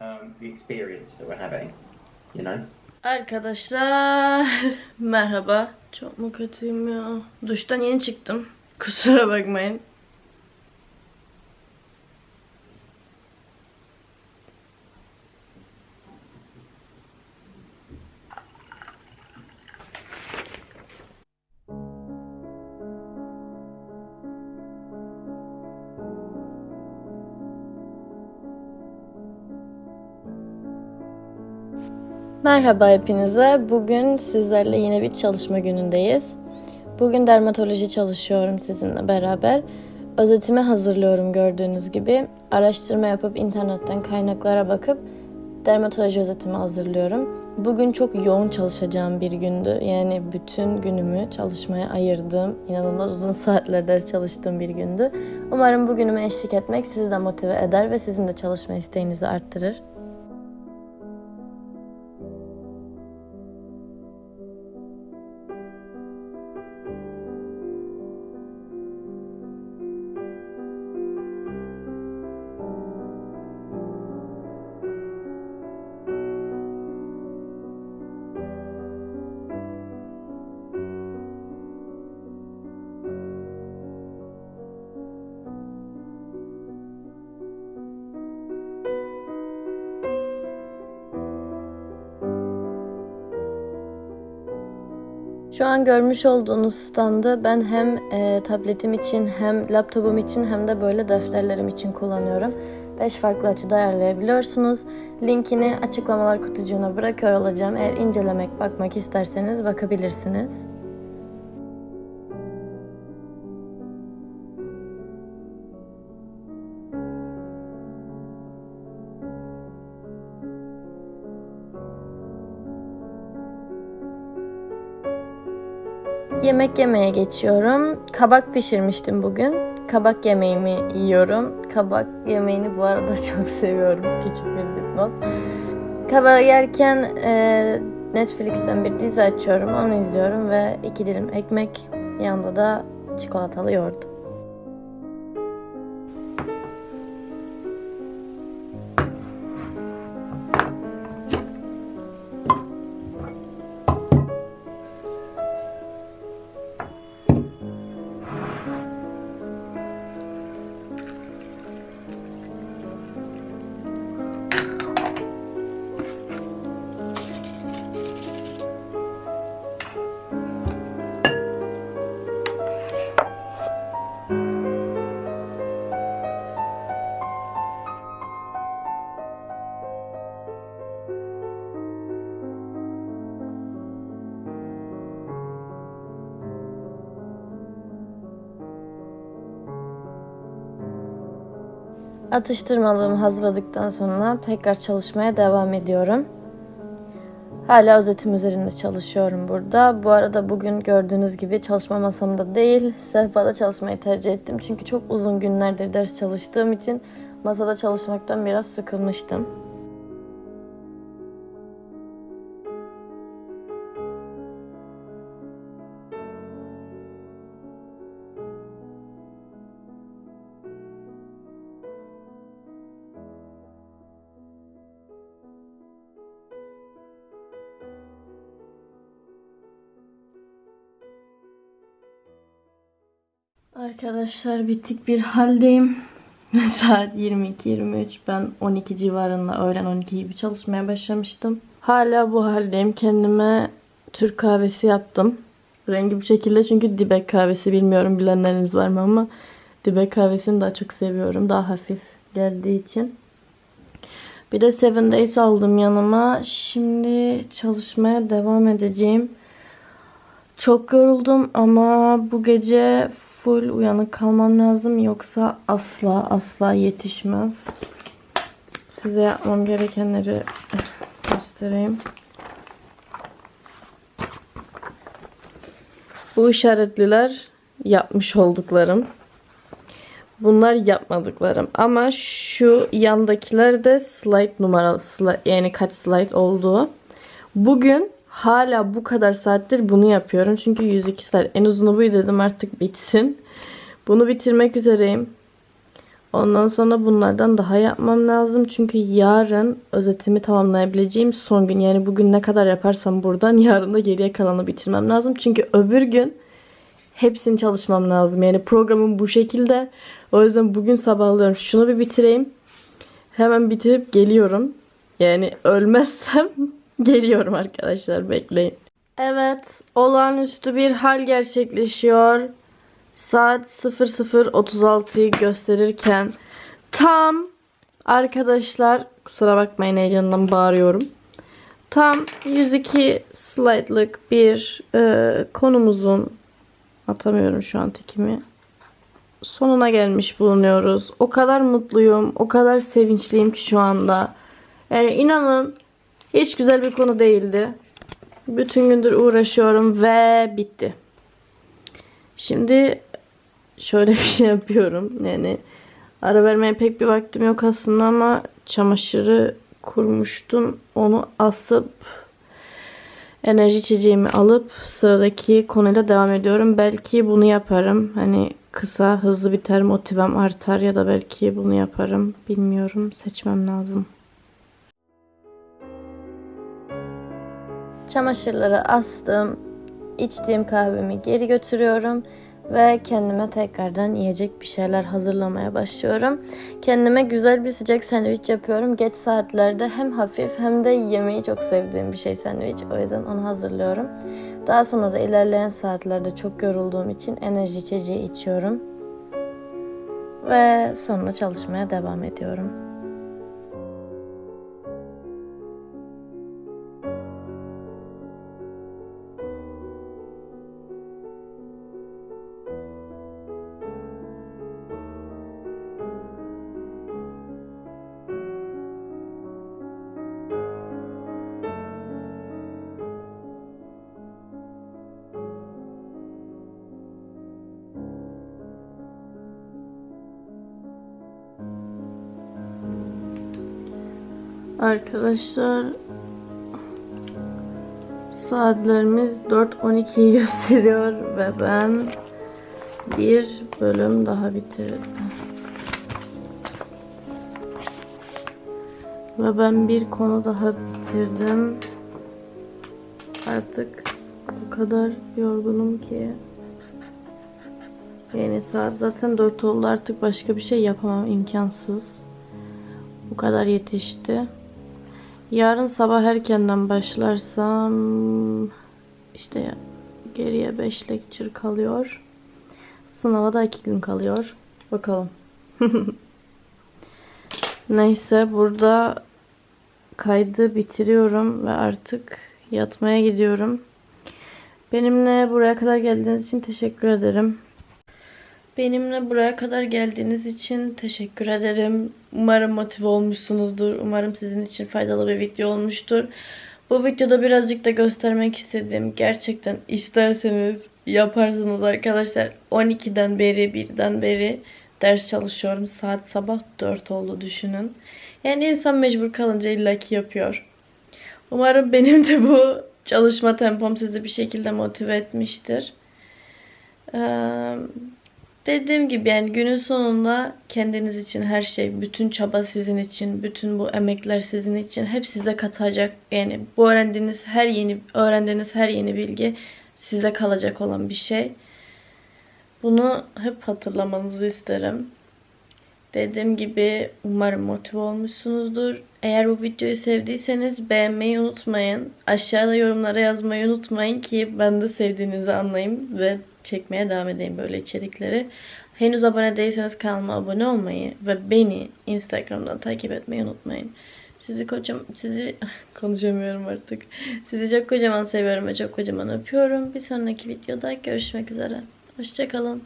um, the experience that we're having. You know. Arkadaşlar merhaba. Çok mu kötüyüm ya? Duştan yeni çıktım. Kusura bakmayın. Merhaba hepinize. Bugün sizlerle yine bir çalışma günündeyiz. Bugün dermatoloji çalışıyorum sizinle beraber. Özetimi hazırlıyorum gördüğünüz gibi. Araştırma yapıp internetten kaynaklara bakıp dermatoloji özetimi hazırlıyorum. Bugün çok yoğun çalışacağım bir gündü. Yani bütün günümü çalışmaya ayırdığım, inanılmaz uzun saatler ders çalıştığım bir gündü. Umarım bugünüme eşlik etmek sizi de motive eder ve sizin de çalışma isteğinizi arttırır. Şu an görmüş olduğunuz standı ben hem e, tabletim için hem laptopum için hem de böyle defterlerim için kullanıyorum. 5 farklı açıda ayarlayabiliyorsunuz. Linkini açıklamalar kutucuğuna bırakıyor olacağım. Eğer incelemek, bakmak isterseniz bakabilirsiniz. Yemek yemeye geçiyorum. Kabak pişirmiştim bugün. Kabak yemeğimi yiyorum. Kabak yemeğini bu arada çok seviyorum. Küçük bir dipnot. Kabağı yerken e, Netflix'ten bir dizi açıyorum. Onu izliyorum ve iki dilim ekmek. Yanında da çikolatalı yoğurt. Atıştırmalığımı hazırladıktan sonra tekrar çalışmaya devam ediyorum. Hala özetim üzerinde çalışıyorum burada. Bu arada bugün gördüğünüz gibi çalışma masamda değil, sehpada çalışmayı tercih ettim. Çünkü çok uzun günlerdir ders çalıştığım için masada çalışmaktan biraz sıkılmıştım. Arkadaşlar bitik bir haldeyim. Saat 22-23. Ben 12 civarında öğlen 12 gibi çalışmaya başlamıştım. Hala bu haldeyim. Kendime Türk kahvesi yaptım. Rengi bu şekilde çünkü dibek kahvesi bilmiyorum bilenleriniz var mı ama dibek kahvesini daha çok seviyorum. Daha hafif geldiği için. Bir de Seven Days aldım yanıma. Şimdi çalışmaya devam edeceğim. Çok yoruldum ama bu gece full uyanık kalmam lazım yoksa asla asla yetişmez. Size yapmam gerekenleri göstereyim. Bu işaretliler yapmış olduklarım. Bunlar yapmadıklarım. Ama şu yandakiler de slide numaralı. Yani kaç slide olduğu. Bugün hala bu kadar saattir bunu yapıyorum. Çünkü 102 saat. En uzunu bu dedim artık bitsin. Bunu bitirmek üzereyim. Ondan sonra bunlardan daha yapmam lazım. Çünkü yarın özetimi tamamlayabileceğim son gün. Yani bugün ne kadar yaparsam buradan yarın da geriye kalanı bitirmem lazım. Çünkü öbür gün hepsini çalışmam lazım. Yani programım bu şekilde. O yüzden bugün sabahlıyorum. Şunu bir bitireyim. Hemen bitirip geliyorum. Yani ölmezsem geliyorum arkadaşlar bekleyin. Evet olağanüstü bir hal gerçekleşiyor. Saat 00.36'yı gösterirken tam arkadaşlar kusura bakmayın heyecandan bağırıyorum. Tam 102 slaytlık bir e, konumuzun atamıyorum şu an tekimi sonuna gelmiş bulunuyoruz. O kadar mutluyum, o kadar sevinçliyim ki şu anda. Yani inanın hiç güzel bir konu değildi. Bütün gündür uğraşıyorum ve bitti. Şimdi şöyle bir şey yapıyorum. Yani ara vermeye pek bir vaktim yok aslında ama çamaşırı kurmuştum. Onu asıp enerji içeceğimi alıp sıradaki konuyla devam ediyorum. Belki bunu yaparım. Hani kısa hızlı biter motivem artar ya da belki bunu yaparım. Bilmiyorum. Seçmem lazım. Çamaşırları astım. İçtiğim kahvemi geri götürüyorum ve kendime tekrardan yiyecek bir şeyler hazırlamaya başlıyorum. Kendime güzel bir sıcak sandviç yapıyorum. Geç saatlerde hem hafif hem de yemeği çok sevdiğim bir şey sandviç. O yüzden onu hazırlıyorum. Daha sonra da ilerleyen saatlerde çok yorulduğum için enerji içeceği içiyorum. Ve sonra çalışmaya devam ediyorum. Arkadaşlar saatlerimiz 4.12'yi gösteriyor ve ben bir bölüm daha bitirdim. Ve ben bir konu daha bitirdim. Artık o kadar yorgunum ki. Yani saat zaten 4 oldu artık başka bir şey yapamam imkansız. Bu kadar yetişti. Yarın sabah erkenden başlarsam işte geriye 5 lecture kalıyor. Sınava da 2 gün kalıyor. Bakalım. Neyse burada kaydı bitiriyorum ve artık yatmaya gidiyorum. Benimle buraya kadar geldiğiniz için teşekkür ederim. Benimle buraya kadar geldiğiniz için teşekkür ederim. Umarım motive olmuşsunuzdur. Umarım sizin için faydalı bir video olmuştur. Bu videoda birazcık da göstermek istedim. Gerçekten isterseniz yaparsınız arkadaşlar. 12'den beri, 1'den beri ders çalışıyorum. Saat sabah 4 oldu düşünün. Yani insan mecbur kalınca illaki yapıyor. Umarım benim de bu çalışma tempom sizi bir şekilde motive etmiştir. Ee, Dediğim gibi yani günün sonunda kendiniz için her şey, bütün çaba sizin için, bütün bu emekler sizin için hep size katacak. Yani bu öğrendiğiniz her yeni öğrendiğiniz her yeni bilgi size kalacak olan bir şey. Bunu hep hatırlamanızı isterim. Dediğim gibi umarım motive olmuşsunuzdur. Eğer bu videoyu sevdiyseniz beğenmeyi unutmayın. Aşağıda yorumlara yazmayı unutmayın ki ben de sevdiğinizi anlayayım ve çekmeye devam edeyim böyle içerikleri. Henüz abone değilseniz kanalıma abone olmayı ve beni Instagram'dan takip etmeyi unutmayın. Sizi kocam sizi konuşamıyorum artık. Sizi çok kocaman seviyorum ve çok kocaman öpüyorum. Bir sonraki videoda görüşmek üzere. Hoşçakalın.